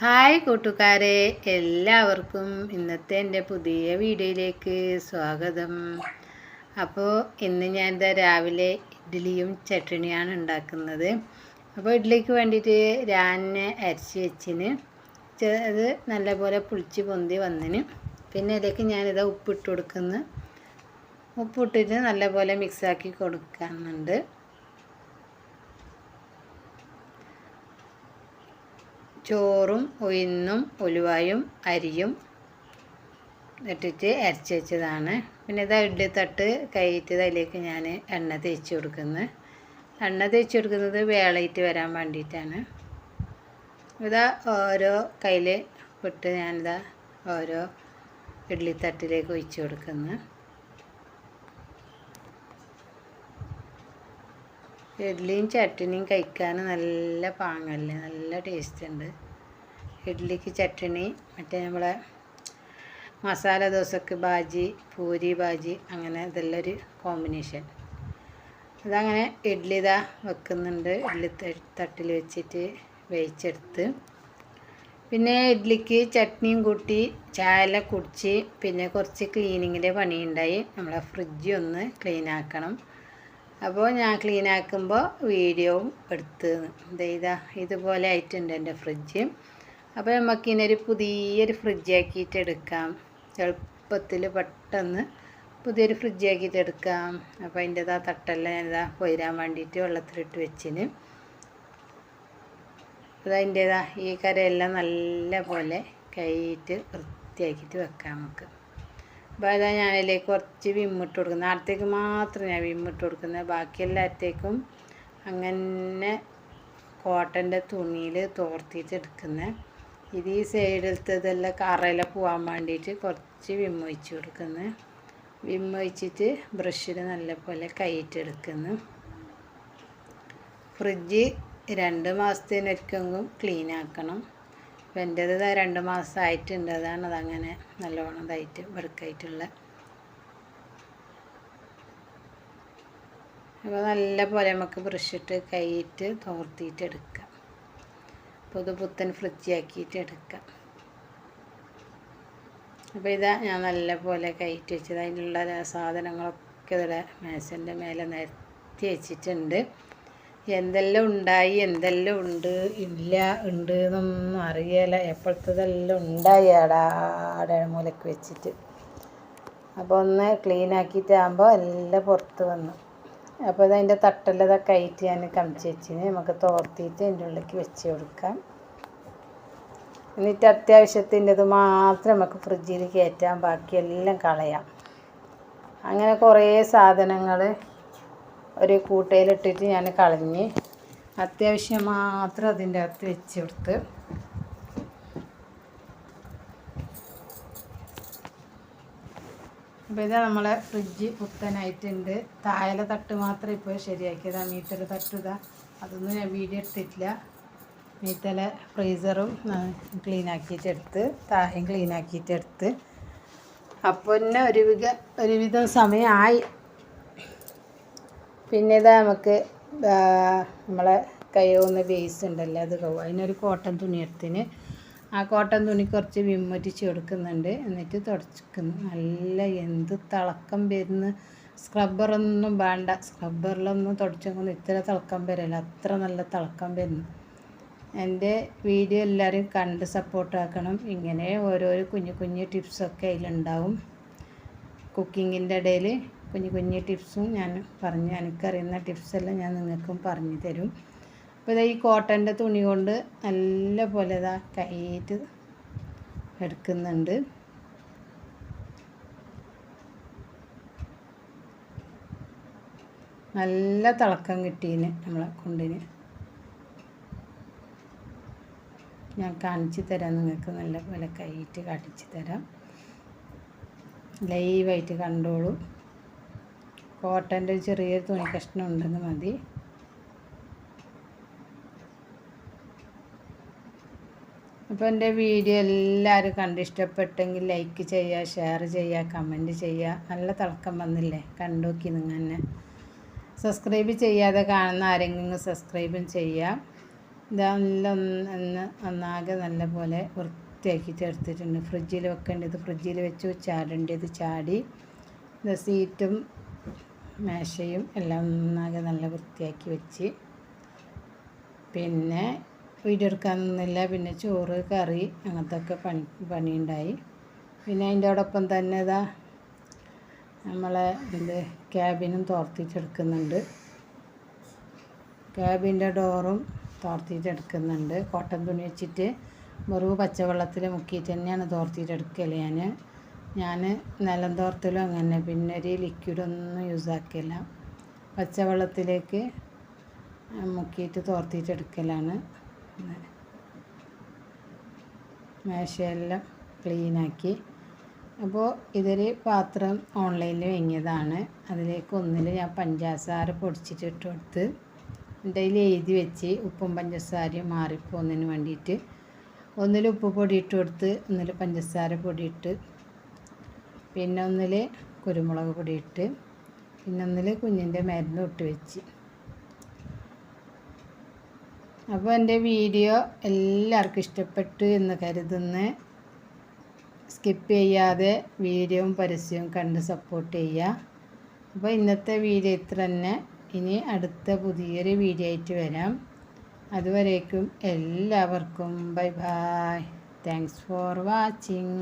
Hi കൂട്ടുകാരെ എല്ലാവർക്കും ഇന്നത്തെ എന്റെ പുതിയ വീഡിയോയിലേക്ക് സ്വാഗതം. അപ്പോൾ ഇന്ന് ഞാൻ എന്താ രാവിലെ ഇഡ്ഡലിയും ചട്ടണിയാണ് ഉണ്ടാക്കുന്നത്. അപ്പോൾ ഇഡ്ഡലിക്ക് വേണ്ടിയിട്ട് രാവിലെ അരച്ച് വെച്ചിന് അത് നല്ലപോലെ പുളിച്ച് പൊന്തി വന്നിന്. പിന്നെ ഇതിലേക്ക് ഞാനിത് ഉപ്പിട്ട് കൊടുക്കുന്നു. ഉപ്പിട്ടിട്ട് നല്ലപോലെ മിക്സാക്കി കൊടുക്കുന്നുണ്ട്. ചോറും ഉഴുന്നും ഉലുവായും അരിയും ഇട്ടിട്ട് അരച്ച് വെച്ചതാണ്. പിന്നെ ഇത് ഇഡ്ഡലി തട്ട് കൈയിട്ട് അതിലേക്ക് ഞാൻ എണ്ണ തേച്ച് കൊടുക്കുന്നത് എണ്ണ തേച്ച് കൊടുക്കുന്നത് വേളയിട്ട് വരാൻ വേണ്ടിയിട്ടാണ്. ഇതാ ഓരോ കയ്യിൽ വിട്ട് ഞാനിതാ ഓരോ ഇഡ്ഡലി തട്ടിലേക്ക് ഒഴിച്ച് കൊടുക്കുന്നു. ഇഡ്ഡലിയും ചട്ടണിയും കഴിക്കാൻ നല്ല പാങ്ങല്ലേ നല്ല ടേസ്റ്റ് ഉണ്ട്. ഇഡ്ഡലിക്ക് ചട്ടിണി മറ്റേ നമ്മളെ മസാല ദോശക്ക് ബാജി പൂരി ബാജി അങ്ങനെ ഇതെല്ലാം ഒരു കോമ്പിനേഷൻ അതങ്ങനെ ഇഡ്ഡലി ഇതാ വെക്കുന്നുണ്ട് ഇഡ്ഡലി തട്ടിൽ വെച്ചിട്ട് വേവിച്ചെടുത്ത്. പിന്നെ ഇഡ്ഡലിക്ക് ചട്നിയും കൂട്ടി ചായല കുടിച്ച് പിന്നെ കുറച്ച് ക്ലീനിങ്ങിന്റെ പണിയുണ്ടായി. നമ്മളെ ഫ്രിഡ്ജ് ഒന്ന് ക്ലീൻ ആക്കണം. അപ്പോൾ ഞാൻ ക്ലീൻ ആക്കുമ്പോൾ വീഡിയോവും എടുത്ത് ഇതാ ഇതുപോലെ ആയിട്ടുണ്ട് എന്റെ ഫ്രിഡ്ജ് അപ്പോൾ നമുക്ക് ഇതിനൊരു പുതിയൊരു ഫ്രിഡ്ജ് ആക്കിയിട്ട് എടുക്കാം. എളുപ്പത്തിൽ പെട്ടെന്ന് പുതിയൊരു ഫ്രിഡ്ജ് ആക്കിയിട്ട് എടുക്കാം. അപ്പോൾ അതിന്റെതാ തട്ടെല്ലാം ഞാനിതാ പോയിരാൻ വേണ്ടിയിട്ട് വെള്ളത്തിലിട്ട് വെച്ചിന്. അതതിന്റെതാ ഈ കരയെല്ലാം നല്ല പോലെ കൈയിട്ട് വൃത്തിയാക്കിയിട്ട് വെക്കാം നമുക്ക്. അപ്പോൾ അതാ ഞാനതിലേക്ക് കുറച്ച് വിമ്മിട്ട് കൊടുക്കുന്നത്. അടുത്തേക്ക് മാത്രം ഞാൻ വിമ്മിട്ട് കൊടുക്കുന്നത്. ബാക്കി എല്ലാത്തേക്കും അങ്ങനെ കോട്ടന്റെ തുണിയിൽ തോർത്തിയിട്ട് എടുക്കുന്നത്. ഇത് ഈ സൈഡിലത്തതെല്ലാം കറയില പോകാൻ വേണ്ടിയിട്ട് കുറച്ച് വിമ്മ ഒഴിച്ച് കൊടുക്കുന്നത്. വിമ്മ ഒഴിച്ചിട്ട് ബ്രഷിൽ നല്ലപോലെ കൈയിട്ട് എടുക്കുന്നു. ഫ്രിഡ്ജ് രണ്ട് മാസത്തിനൊരിക്കെങ്കിലും ക്ലീൻ ആക്കണം. അപ്പം എന്റേത് രണ്ട് മാസമായിട്ടുണ്ട് അതാണ് അതങ്ങനെ നല്ലോണം ഇതായിട്ട് വെറുക്കായിട്ടുള്ള. അപ്പോൾ നല്ല പോലെ നമുക്ക് ബ്രഷിട്ട് കൈയിട്ട് തോർത്തിയിട്ട് എടുക്കാം. പുതു പുത്തൻ ഫ്രിഡ്ജ് ആക്കിയിട്ട് എടുക്കാം. അപ്പോൾ ഇതാ ഞാൻ നല്ല പോലെ കയറ്റി വെച്ചത്. അതിനുള്ള സാധനങ്ങളൊക്കെ ഇവിടെ മേശന്റെ മേലെ നിരത്തി വെച്ചിട്ടുണ്ട്. എന്തെല്ലാം ഉണ്ടായി എന്തെല്ലാം ഉണ്ട്? ഇല്ല ഉണ്ട് എന്നൊന്നും അറിയില്ല. എപ്പോഴത്തതെല്ലാം ഉണ്ടായി അടാടമൂലക്ക് മൂലക്ക് വെച്ചിട്ട്. അപ്പോൾ ഒന്ന് ക്ലീൻ ആക്കിയിട്ടാകുമ്പോൾ എല്ലാം പുറത്ത് വന്നു. അപ്പോൾ അതിന്റെ തട്ടല്ലതൊക്കെ ആയിട്ട് ഞാൻ കമിച്ച് വെച്ചിന്. നമുക്ക് തോർത്തിയിട്ട് അതിന്റെ ഉള്ളിലേക്ക് വെച്ച് കൊടുക്കാം. എന്നിട്ട് അത്യാവശ്യത്തിന്റെത് മാത്രം നമുക്ക് ഫ്രിഡ്ജിൽ കയറ്റാം ബാക്കിയെല്ലാം കളയാം. അങ്ങനെ കുറേ സാധനങ്ങൾ ഒരു കൂട്ടയിലിട്ടിട്ട് ഞാൻ കളഞ്ഞ് അത്യാവശ്യം മാത്രം അതിന്റെ അകത്ത് വെച്ച് കൊടുത്ത്. അപ്പോൾ ഇതാ നമ്മളെ ഫ്രിഡ്ജ് പുത്തനായിട്ടുണ്ട് തായല തട്ട് മാത്രം ഇപ്പോൾ ശരിയാക്കിയതാ മീറ്റർ തട്ട് ഇതാ. അതൊന്നും ഞാൻ വീഡിയോ എടുത്തിട്ടില്ല. മീത്തല ഫ്രീസറും ക്ലീൻ ആക്കിയിട്ട് എടുത്ത് താഴെയും ക്ലീൻ ആക്കിയിട്ട് എടുത്ത്. അപ്പോൾ തന്നെ ഒരുവിധ ഒരുവിധം സമയമായി. പിന്നെ ഇതാ നമുക്ക് നമ്മളെ കയ്യോന്ന് ബേസ് ഉണ്ടല്ലോ അത് കവും അതിനൊരു കോട്ടൺ തുണി എടുത്തിന്. ആ കോട്ടൺ തുണി കുറച്ച് വിമ്മറ്റിച്ച് കൊടുക്കുന്നുണ്ട് എന്നിട്ട് തുടച്ചിക്കുന്നു. നല്ല എന്ത് തിളക്കം വരുന്ന. സ്ക്രബ്ബറൊന്നും വേണ്ട. സ്ക്രബ്ബറിലൊന്നും തുടച്ചൊന്നും ഇത്ര തിളക്കം വരില്ല. അത്ര നല്ല തിളക്കം വരുന്നു. എന്റെ വീഡിയോ എല്ലാവരും കണ്ട് സപ്പോർട്ടാക്കണം ഇങ്ങനെ ഓരോരോ കുഞ്ഞു കുഞ്ഞു ടിപ്സൊക്കെ അതിലുണ്ടാവും. കുക്കിങ്ങിന്റെ ഇടയിൽ. കുഞ്ഞു കുഞ്ഞു ടിപ്സും ഞാൻ പറഞ്ഞു. എനിക്കറിയുന്ന ടിപ്സെല്ലാം ഞാൻ നിങ്ങൾക്കും പറഞ്ഞു തരും. അപ്പോൾ ഇതാ ഈ കോട്ടന്റെ തുണി കൊണ്ട് നല്ല പോലെ ഇതാ കയ്യേറ്റ് എടുക്കുന്നുണ്ട്. നല്ല തിളക്കം കിട്ടീന് നമ്മളെ കൊണ്ടിന്. ഞാൻ കാണിച്ചു തരാം നിങ്ങൾക്ക് നല്ല പോലെ കൈയിട്ട് കാണിച്ചു തരാം. ലൈവായിട്ട് കണ്ടോളൂ. കോട്ടന്റെ ചെറിയൊരു തുണി കഷ്ണം ഉണ്ടെന്ന് മതി. അപ്പോൾ എന്റെ വീഡിയോ എല്ലാവരും കണ്ട് ഇഷ്ടപ്പെട്ടെങ്കിൽ ലൈക്ക് ചെയ്യുക ഷെയർ ചെയ്യുക കമന്റ് ചെയ്യുക. നല്ല തിളക്കം വന്നില്ലേ? കണ്ടോക്കി നിങ്ങൾ തന്നെ. സബ്സ്ക്രൈബ് ചെയ്യാതെ കാണുന്ന ആരെങ്കിലും സബ്സ്ക്രൈബും ചെയ്യാം നല്ല ഒന്ന് ഒന്നാകെ നല്ല പോലെ വൃത്തിയാക്കി എടുത്തിട്ടുണ്ട്. ഫ്രിഡ്ജിൽ വെക്കേണ്ടത് ഫ്രിഡ്ജിൽ വെച്ചു ചാടേണ്ടത് ചാടി. സീറ്റും മേശയും എല്ലാം നന്നാകെ നല്ല വൃത്തിയാക്കി വെച്ച്. പിന്നെ വീഡിയോ എടുക്കാനൊന്നുമില്ല പിന്നെ ചോറ് കറി അങ്ങനത്തെ ഒക്കെ പണി പണിയുണ്ടായി. പിന്നെ അതിന്റെ അതോടൊപ്പം തന്നെ ഇതാ നമ്മളെ ഇത് ക്യാബിനും തോർത്തിച്ചെടുക്കുന്നുണ്ട് ക്യാബിന്റെ ഡോറും തോർത്തിയിട്ടെടുക്കുന്നുണ്ട് കോട്ടൺ തുണി വെച്ചിട്ട് വെറും പച്ചവെള്ളത്തിൽ മുക്കിയിട്ട് തന്നെയാണ് തോർത്തിയിട്ടെടുക്കൽ ഞാൻ ഞാൻ നിലം തോർത്തലും അങ്ങനെ. പിന്നെ ഒരു ലിക്വിഡൊന്നും യൂസ് ആക്കില്ല പച്ചവെള്ളത്തിലേക്ക് മുക്കിയിട്ട് തോർത്തിട്ടെടുക്കലാണ് മേശയെല്ലാം ക്ലീനാക്കി അപ്പോൾ ഇതൊരു പാത്രം ഓൺലൈനിൽ വാങ്ങിയതാണ്. അതിലേക്ക് ഒന്നിൽ ഞാൻ പഞ്ചസാര പൊടിച്ചിട്ട് ഇട്ട് കൊടുത്ത് എന്നിട്ട് അതിൽ എഴുതി വെച്ച് ഉപ്പും പഞ്ചസാരയും മാറിപ്പോകുന്നതിന് വേണ്ടിയിട്ട് ഒന്നിൽ ഉപ്പ് പൊടി ഇട്ട് കൊടുത്ത് ഒന്നിൽ പഞ്ചസാര പൊടി ഇട്ട് പിന്നെ ഒന്നിൽ കുരുമുളക് പൊടി ഇട്ട് പിന്നെ ഒന്നിൽ കുഞ്ഞിന്റെ മരുന്ന് ഇട്ട് വെച്ച്. അപ്പോൾ എന്റെ വീഡിയോ എല്ലാവർക്കും ഇഷ്ടപ്പെട്ടു എന്ന് കരുതുന്നു. സ്കിപ്പ് ചെയ്യാതെ വീഡിയോയും പരസ്യവും കണ്ട് സപ്പോർട്ട് ചെയ്യുക അപ്പോൾ ഇന്നത്തെ വീഡിയോ ഇത്ര തന്നെ. ഇനി അടുത്ത പുതിയൊരു വീഡിയോ ആയിട്ട് വരാം. അതുവരേക്കും എല്ലാവർക്കും bye bye. Thanks for watching